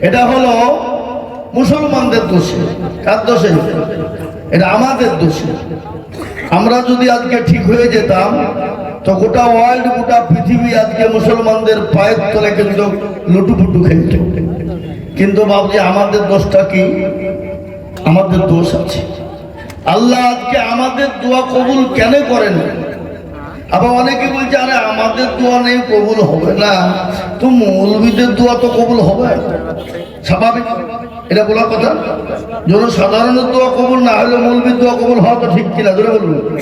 এটা হলো মুসলমানদের দোষে। কার দোষে এটা আমাদের দোষে। আমরা যদি আজকে ঠিক হয়ে যেতাম, তো গোটা ওয়ার্ল্ড গোটা পৃথিবী আজকে মুসলমানদের পায়ের তলে কিন্তু লুটুপুটু খেলত। কিন্তু ভাবছি আমাদের দোষটা কি? আমাদের দোষ আছে। আল্লাহ আজকে আমাদের দোয়া কবুল কেন করেন? আবার অনেকে বলছে, আরে, আমাদের দোয়া নেই, কবুল হবে না। তো মৌলবীদের দোয়া তো কবুল হবে। স্বাভাবিক। এটা বলার কথা। যখন সাধারণের দোয়া কবুল না হলে মৌলবীর দোয়া কবুল হওয়া তো ঠিক কিনা ধরে বলব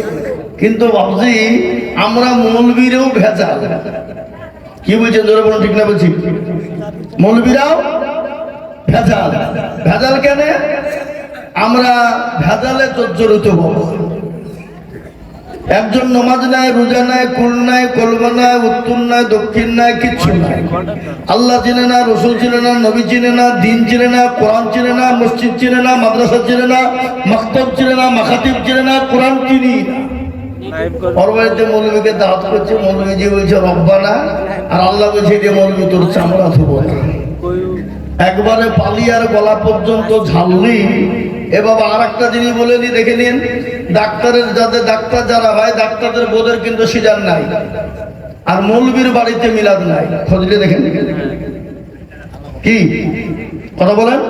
কিন্তু ভাবছি আমরা মৌলবীরেও ভেজাল। কি বলছেন ধরে বলুন, ঠিক না বলছি? মৌলবীরাও ভেজাল। ভেজাল কেন? আমরা ভেজালে জর্জরিত হব একজন নমাজ নাই, রোজা নাই, কুল নাই কলমা নাই, উত্তর নাই, দক্ষিণ নাই, কিচ্ছু নাই। আল্লাহ চিনে না, রসুল চিনে না, নবী চিনে না, দিন চিনে না, কোরআন চিনে না, মসজিদ চিনে না, মাদ্রাসা চিনে না মক্তব চিনে না, মাখাতিব চিনে না, কোরআন চিনি বাড়িতে মৌলবীকে করছে বলছে আর আল্লাহ বলছে যে গলা পর্যন্ত ঝাললি এ আর একটা জিনিস বলে দেখে নিন। ডাক্তারের যাদের ডাক্তার যারা হয়, ডাক্তারদের বোধের কিন্তু সিজার নাই। আর মৌলবীর বাড়িতে মিলাদ নাই। খোঁজলে দেখেন। কি? কথা বলেন।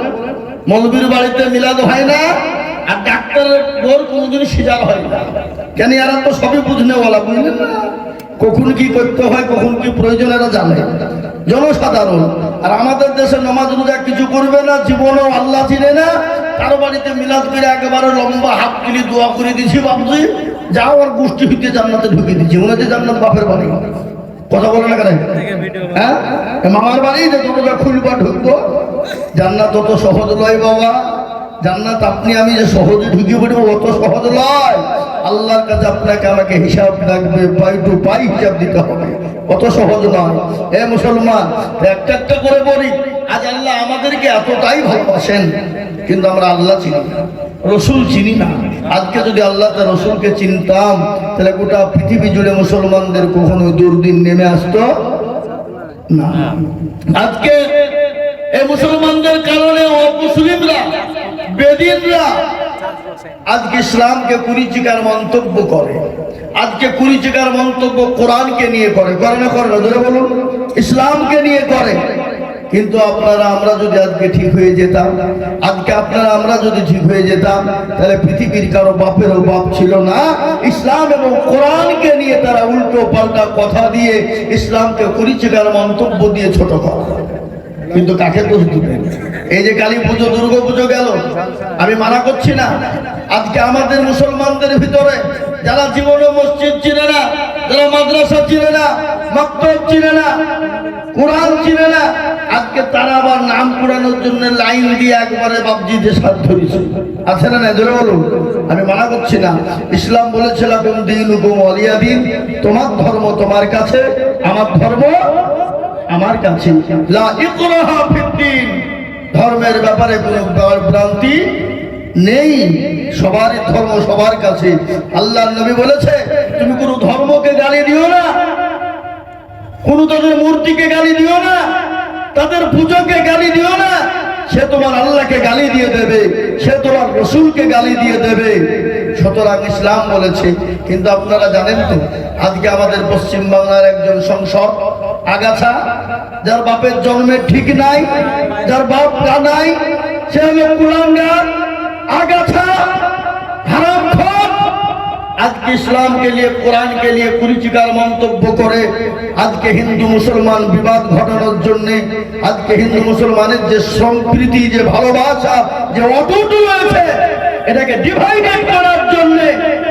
মৌলবীর বাড়িতে মিলাদ হয় না, আর ডাক্তারের বোর কোনোদিন সিজার হয় না। কেন এরা তো সবই বুঝনে বলা বুঝলেন না? কখন কি করতে হয়, কখন কি প্রয়োজন, এরা জানে। জনসাধারণ। আর আমাদের দেশে নামাজ রোজা কিছু করবে না, জীবনও আল্লাহ চিনে না কারও বাড়িতে মিলাদ করে একেবারে লম্বা হাত কিলি দোয়া করে দিছি বাবজি যাও আর গোষ্ঠী হইতে জান্নাতে ঢুকে দিচ্ছি মনে জান্নাত বাপের বাড়ি। কথা বলে না কেন? হ্যাঁ? মামার বাড়ি, যে তোমরা খুলবা, ঢুকবো। জান্নাত অত সহজ লয় বাবা। জান্নাত আপনি, আমি যে সহজে ঢুকে পড়ব, অত সহজ লয় আল্লাহর কাছে আপনাকে আমাকে হিসাব রাখবে পাই টু পাই হিসাব দিতে হবে। অত সহজ নয়। এ মুসলমান, একটা একটা করে বলি, আজ আল্লাহ আমাদেরকে এতটাই ভালোবাসেন। কিন্তু আমরা আল্লাহ চিনি রসুল চিনি না। আজকে যদি আল্লাহ তার রসুলকে চিনতাম, তাহলে গোটা পৃথিবী জুড়ে মুসলমানদের কখনো দুর্দিন নেমে আসতো না। আজকে এই মুসলমানদের কারণে অমুসলিমরা, বেদিনরা আজকে ইসলামকে কুরিচিকার মন্তব্য করে। আজকে কুড়িচিকার মন্তব্য কোরআনকে নিয়ে করে। করে না করে না? ধরে বলুন। ইসলামকে নিয়ে করে। কিন্তু আপনারা আমরা যদি আজকে ঠিক হয়ে যেতাম, আজকে আপনারা আমরা যদি ঠিক হয়ে যেতাম, তাহলে পৃথিবীর কারও বাপেরও বাপ ছিল না। ইসলাম এবং কোরআনকে নিয়ে তারা উল্টো পাল্টা কথা দিয়ে ইসলামকে কুড়িচিকার মন্তব্য দিয়ে ছোট করে। কিন্তু কাকে দোষ দিবেন? এই যে কালী পুজো, দুর্গা পুজো গেল, আমি মানা করছি না। আজকে আমাদের মুসলমানদের ভিতরে যারা জীবনে মসজিদ চিনে না যারা মাদ্রাসা চিনে না, মক্তব চিনে না, কোরআন চিনে না। আজকে তারা আবার নাম পুরানোর জন্য লাইন দিয়ে একবারে বাবজিদের সাথ ধরেছে। আছে না না বলুন। আমি মানা করছি না। ইসলাম বলেছিল কোন দিন হুকুম অলিয়া দিন। তোমার ধর্ম তোমার কাছে, আমার ধর্ম আমার কাছে। ধর্মের ব্যাপারে কোনো ভ্রান্তি নেই। সবারই ধর্ম, সবার কাছে। আল্লাহ নবী বলেছে, তুমি কোনো ধর্মকে গালি দিও না। কোন তাদের মূর্তিকে গালি দিও না। তাদের পুজোকে গালি দিও না। সে তোমার আল্লাহকে গালি দিয়ে দেবে। সে তোমার রসুলকে গালি দিয়ে দেবে। সুতরাং ইসলাম বলেছে, কিন্তু আপনারা জানেন তো, আজকে আমাদের পশ্চিম বাংলার একজন সংসদ, আগাছা, যার বাপের জন্মের ঠিক নাই, যার বাপ নাই, সে হলো কুলাঙ্গার। আগাছা আজকে ইসলামকে নিয়ে, কোরআনকে নিয়ে কুরুচিকার মন্তব্য করে, আজকে হিন্দু মুসলমান বিবাদ ঘটানোর জন্য, আজকে হিন্দু মুসলমানের যে সম্প্রীতি, যে ভালোবাসা, যে অটুট রয়েছে, এটাকে ডিভাইডেড করার জন্য,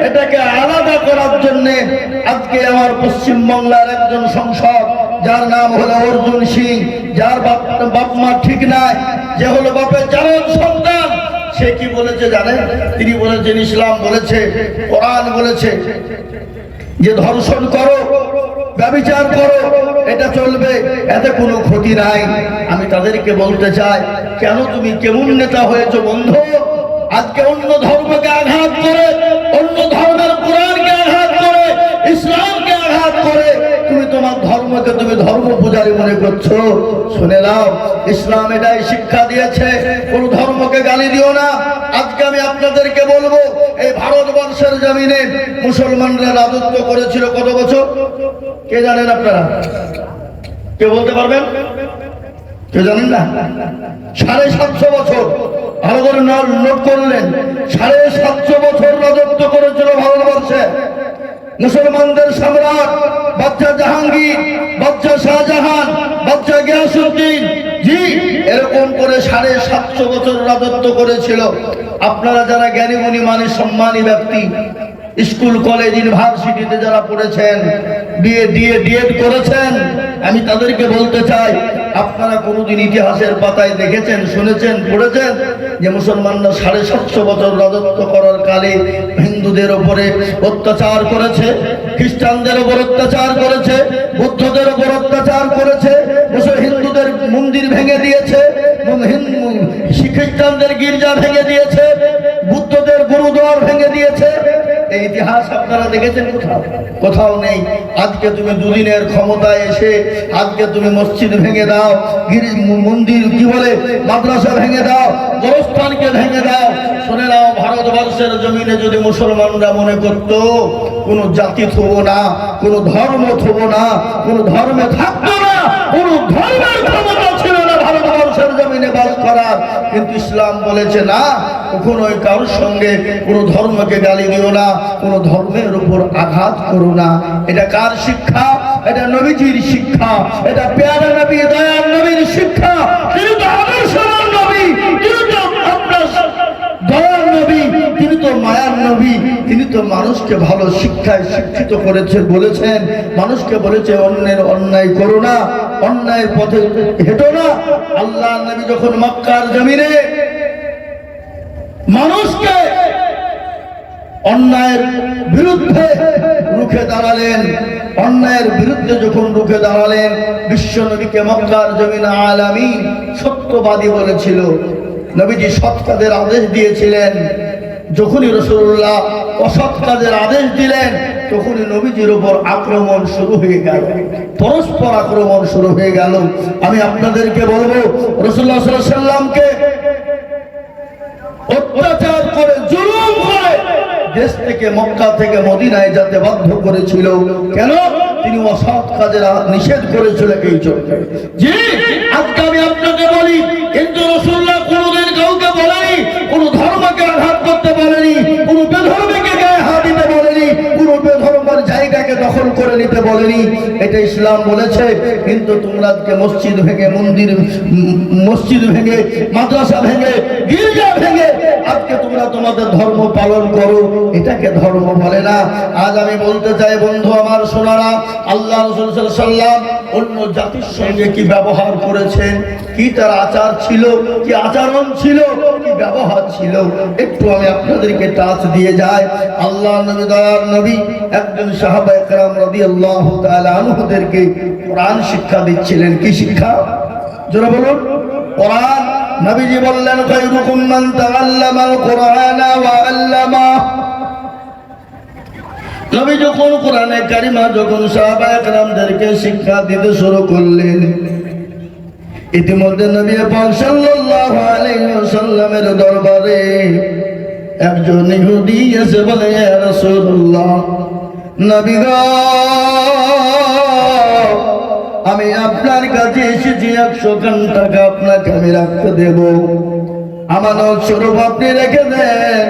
এটাকে আলাদা করার জন্য, আজকে আমার পশ্চিম বাংলার একজন সংসদ, যার নাম হলো অর্জুন সিং, যার বাপ বাপ মা ঠিক নাই, যে হলো বাপের জানার সন্তান সে কি বলেছে জানেন? তিনি বলেছেন, ইসলাম বলেছে, কোরআন বলেছে, যে ধর্ষণ করো, ব্যবচার করো, এটা চলবে, এতে কোনো ক্ষতি নাই। আমি তাদেরকে বলতে চাই, কেন তুমি কেমন নেতা হয়েছো বন্ধু? আজকে অন্য ধর্মকে আঘাত করে, অন্য ধর্মের কোরআনকে ধর্মকে তুমি ধর্ম পূজারী মনে করছ? শুনে নাও, ইসলাম এটাই শিক্ষা দিয়েছে। কোন ধর্মকে গালি দিও না। আজকে আমি আপনাদেরকে বলব, এই ভারতবর্ষের জমিনে মুসলমানরা রাজত্ব করেছিল কত বছর? কে জানেন আপনারা? কে বলতে পারবেন? কেউ জানেন না? সাড়ে সাতশো বছর। ভারতের নোট করলেন। সাড়ে সাতশো বছর রাজত্ব করেছিল ভারতবর্ষে। মুসলমানদের সম্রাট বাচ্চা জাহাঙ্গীর বাচ্চা শাহজাহান বাচ্চা গিয়াসুদ্দিন জি, এরকম করে সাড়ে সাতশো বছর রাজত্ব করেছিল। আপনারা যারা জ্ঞানী গুণী মানে সম্মানী ব্যক্তি, স্কুল, কলেজ, ইউনিভার্সিটিতে যারা পড়েছেন, বিএ, ডিএ, ডিএড করেছেন, আমি তাদেরকে বলতে চাই আপনারা কোনোদিন ইতিহাসের পাতায় দেখেছেন, শুনেছেন, পড়েছেন যে মুসলমানরা সাড়ে সাতশো বছর রাজত্ব করার কালে হিন্দুদের ওপরে অত্যাচার করেছে, খ্রিস্টানদের ওপর অত্যাচার করেছে, বুদ্ধদের ওপর অত্যাচার করেছে হিন্দুদের মন্দির ভেঙে দিয়েছে খ্রিস্টানদের গির্জা ভেঙে দিয়েছে, বুদ্ধদের গুরুদ্বার ভেঙে দিয়েছে এই ইতিহাস আপনারা দেখেছেন কোথাও? কোথাও নেই। আজকে তুমি দুদিনের ক্ষমতায় এসে, আজকে তুমি মসজিদ ভেঙে দাও, গিরি মন্দির কি বলে? মাদ্রাসা ভেঙে দাও, গোরস্থানকে ভেঙে দাও। শুনে নাও, ভারতবর্ষের জমিনে যদি মুসলমানরা মনে করত, কোন জাতি থব না, কোন ধর্ম থব না, কোন ধর্মে থাকতো না, কোন ধর্মের ক্ষমতা ছিল না বাস করার কিন্তু ইসলাম বলেছে না, কখনোই কারোর সঙ্গে কোন ধর্মকে গালি দিও না, কোন ধর্মের উপর আঘাত করো না। এটা কার শিক্ষা? এটা নবীজির শিক্ষা। এটা পেয়ারা নবী, দয়াল নবীর শিক্ষা। মায়ার নবী, তিনি তো মানুষকে ভালো শিক্ষায় শিক্ষিত করেছে, বলেছেন। মানুষকে বলেছে, অন্যের অন্যায় করো না। অন্যায়ের পথে হেঁটো না। আল্লাহ নবী যখন মক্কার জমিনে মানুষকে অন্যায়ের বিরুদ্ধে রুখে দাঁড়ালেন, অন্যায়ের বিরুদ্ধে যখন রুখে দাঁড়ালেন, বিশ্ব নবীকে মক্কার জমিন আলামী সত্যবাদী বলেছিল। নবীজি সৎ আদেশ দিয়েছিলেন। যখনই রসুল্লাহ অসৎ আদেশ দিলেন তখনই নবীজির উপর আক্রমণ শুরু হয়ে গেল। পরস্পর আক্রমণ শুরু হয়ে গেল। আমি আপনাদেরকে বলব রসুল্লাহ সাল্লামকে অত্যাচার করে, জুলুম করে, দেশ থেকে মক্কা থেকে মদিনায় যেতে বাধ্য করেছিল। কেন? তিনি অসৎ কাজের নিষেধ করেছিল এই জি জায়গাকে দখল করে নিতে বলেনি। এটা ইসলাম বলেছে, কিন্তু তোমরা মসজিদ ভেঙে, মন্দির মসজিদ ভেঙে, মাদ্রাসা ভেঙে, গির্জা ভেঙে আজকে তোমরা তোমাদের ধর্ম পালন করো, এটাকে ধর্ম বলে না। আজ আমি বলতে চাই, বন্ধু আমার সোনারা, আল্লাহ সাল্লাম অন্য জাতির সঙ্গে কি ব্যবহার করেছেন? কি তার আচার ছিল? কি আচরণ ছিল? কি ব্যবহার ছিল? একটু আমি আপনাদেরকে টাচ দিয়ে যাই। আল্লাহ নবী, দয়ার নবী, একজন সাহাবা একরাম রাদিয়াল্লাহু তাআলা আনহুদেরকে কোরআন শিক্ষা দিচ্ছিলেন। কি শিক্ষা? যারা বলুন। নবীজি বললেন, খায়রুকুম নবী যখন কোরআনে কারিমা, যখন সাহাবা একরামদেরকে শিক্ষা দিতে শুরু করলেন, ইতিমধ্যে নবী পাক দরবারে একজন ইহুদি এসে বলে রাসূলুল্লাহ, নবী আমি কাছে এসেছি একশো খান টাকা আপনাকে আমি রাখতে দেব? আমানত স্বরূপ আপনি রেখে দেন।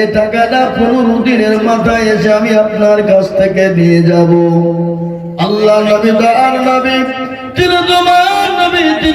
এ টাকাটা পনেরো দিনের মাথায় এসে আমি আপনার কাছ থেকে নিয়ে যাব। আল্লাহ নবী তার নবী, তিনি তোমার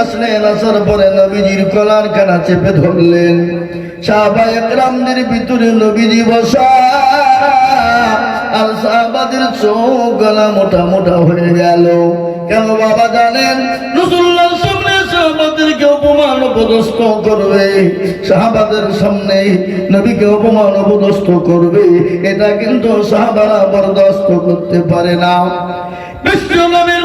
আসলেন, আসার পরে নবীজির কলার কানা চেপে ধরলেন। সাহাবা ভিতরে নবীজি বসা। আর গলা মোটা মোটা হয়ে গেল। কেন বাবা জানেন? সামনে নবীকে অপমান অপদস্থ করবে। এটা কিন্তু সাহাবারা বরদাস্ত করতে পারে না। বিশ্ব নবীর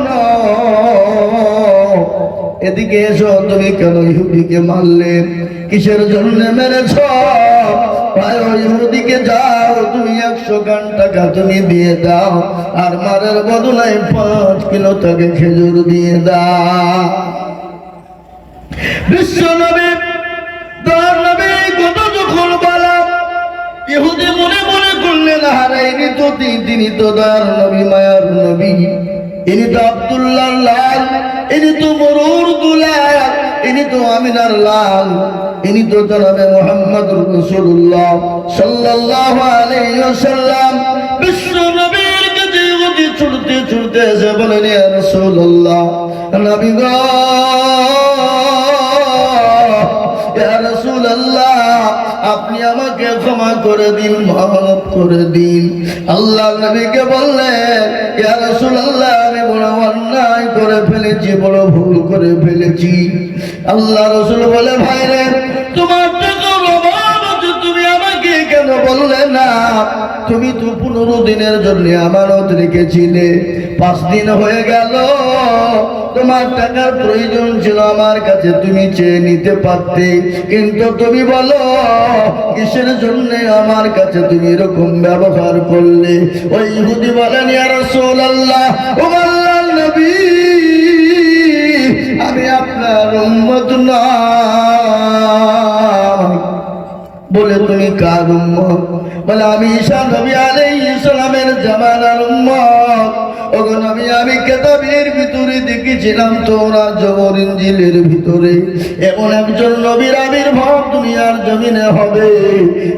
এদিকে এসো, তুমি কেন ইহুদিকে মারলে? কিসের জন্য মেরেছ? ইহুদিকে যাও, তুমি একশো তুমি দিয়ে আর মারের পাঁচ কিলো খেজুর দিয়ে তার কত ইহুদি মনে মনে করলেন হারাইনি তো তিনি- তিনি তো তার নবী, মায়ার নবী। ইনি তো আব্দুল্লাহ লাল, ইনি তো মরুর দুলাল, ইনি তো আমিনার লাল, ইনি তো জনাবে মোহাম্মদ রসুল্লাহ সাল্লাহ আলাইসাল্লাম বিশ্ব নবীর কাছে ছুটতে ছুটতে এসে বলেন রসুল্লাহ নবী ক্ষমা করে দিন, মাফ করে দিন। আল্লাহ নবীকে বললেন ইয়া আমি বড় অন্যায় করে ফেলেছি, বড় ভুল করে ফেলেছি। আল্লাহ রাসূল বলে, ভাই রে, তোমার তুমি আমাকে কেন বললে না? তুমি তো পনেরো দিনের জন্য আমানত রেখেছিলে। পাঁচ দিন হয়ে গেল তোমার টাকার প্রয়োজন ছিল আমার কাছে, তুমি চেয়ে নিতে পারতে। কিন্তু তুমি বলো, কিসের জন্য আমার কাছে তুমি এরকম ব্যবহার করলে? ওই ইহুদি বলেন আল্লাহর নবী, আমি আপনার উম্মত না বলে, তুমি কার উম্মত? বলে, আমি ঈশা নবী আলাইহিস সালামের জামানার উম্মত। ওগো নবী আমি কেতাবের ভিতরে দেখেছিলাম তোরা জবর ইঞ্জিলের ভিতরে, এমন একজন নবীর আবির্ভাব দুনিয়ার জমিনে হবে,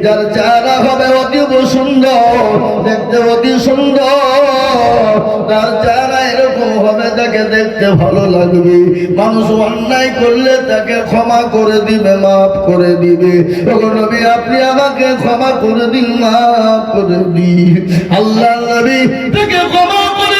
যার চেহারা হবে অতীব সুন্দর, দেখতে অতি সুন্দর। তার চেহারা এরকম হবে তাকে দেখতে ভালো লাগবে। মানুষ অন্যায় করলে তাকে ক্ষমা করে দিবে, মাফ করে দিবে। নবী, আপনি আমাকে ক্ষমা করে দিন, মাফ করে দিন। আল্লাহ নবী তাকে ক্ষমা করে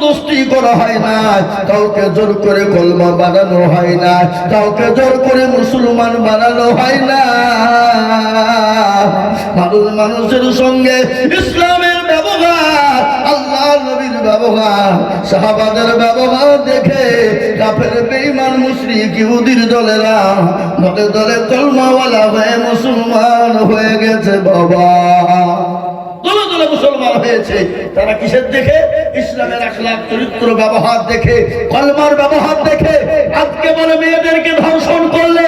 জবরদস্তি করা হয় না, কাউকে জোর করে কলমা বানানো হয় না, কাউকে জোর করে মুসলমান বানানো হয় না। মানুষ মানুষের সঙ্গে ইসলামের ব্যবহার আল্লাহ নবীর ব্যবহার, সাহাবাদের ব্যবহার দেখে কাফের, বেঈমান, মুশরিক, ইহুদির দলেরা দলে দলে কলমাওয়ালা হয়ে মুসলমান হয়ে গেছে বাবা। দলে মুসলমান হয়েছে। তারা কিসের দেখে? ইসলামের আখলাক চরিত্র, ব্যবহার দেখে, কলমার ব্যবহার দেখে। আজকে বলে মেয়েদেরকে ধর্ষণ করলে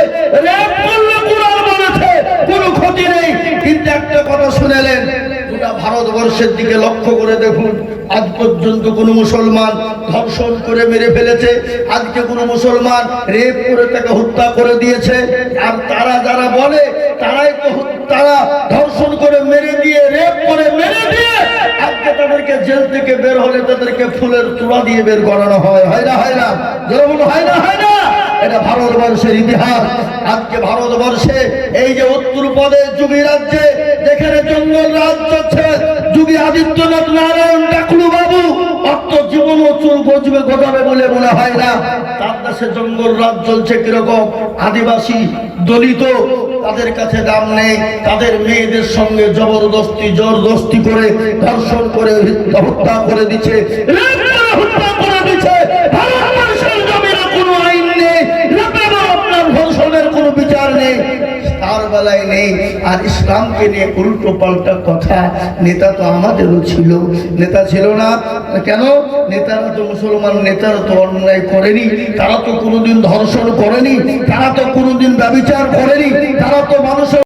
কোনো ক্ষতি নেই। কিন্তু একটা কথা শুনেলেন ভারতবর্ষের দিকে লক্ষ্য করে দেখুন, আজ পর্যন্ত কোন মুসলমান ধর্ষণ করে মেরে ফেলেছে, আজকে কোন মুসলমান রেপ করে তাকে হত্যা করে দিয়েছে। আর তারা যারা বলে, তারাই তো তারা ধর্ষণ করে মেরে দিয়ে তাদেরকে জেল থেকে বের হলে তাদেরকে ফুলের তুলা দিয়ে বের করানো হয়। হয় না হয় না? যারা বলো হয় না হয় না? এটা ভারতবর্ষের ইতিহাস। আজকে ভারতবর্ষে এই যে উত্তর প্রদেশ, যুগী রাজ্যে, যেখানে জঙ্গল রাজ চলছে যুগী আদিত্যনাথ নারায়ণ ডাকলু বাবু অর্থ জীবন চুল গজবে, গজাবে বলে মনে হয় না? তার দেশে জঙ্গল রাজ চলছে কীরকম? আদিবাসী দলিত, তাদের কাছে দাম নেই, তাদের মেয়েদের সঙ্গে জবরদস্তি, জোরদস্তি করে ধর্ষণ করে হত্যা করে দিচ্ছে হত্যা করে দিচ্ছে। কারবালায় নেই, আর ইসলামকে নিয়ে উল্টো পাল্টা কথা নেতা তো আমাদেরও ছিল। নেতা ছিল না। কেন? নেতারা তো মুসলমান, নেতারা তো অন্যায় করেনি। তারা তো কোনোদিন ধর্ষণ করেনি, তারা তো কোনোদিন ব্যবচার করেনি, তারা তো মানুষের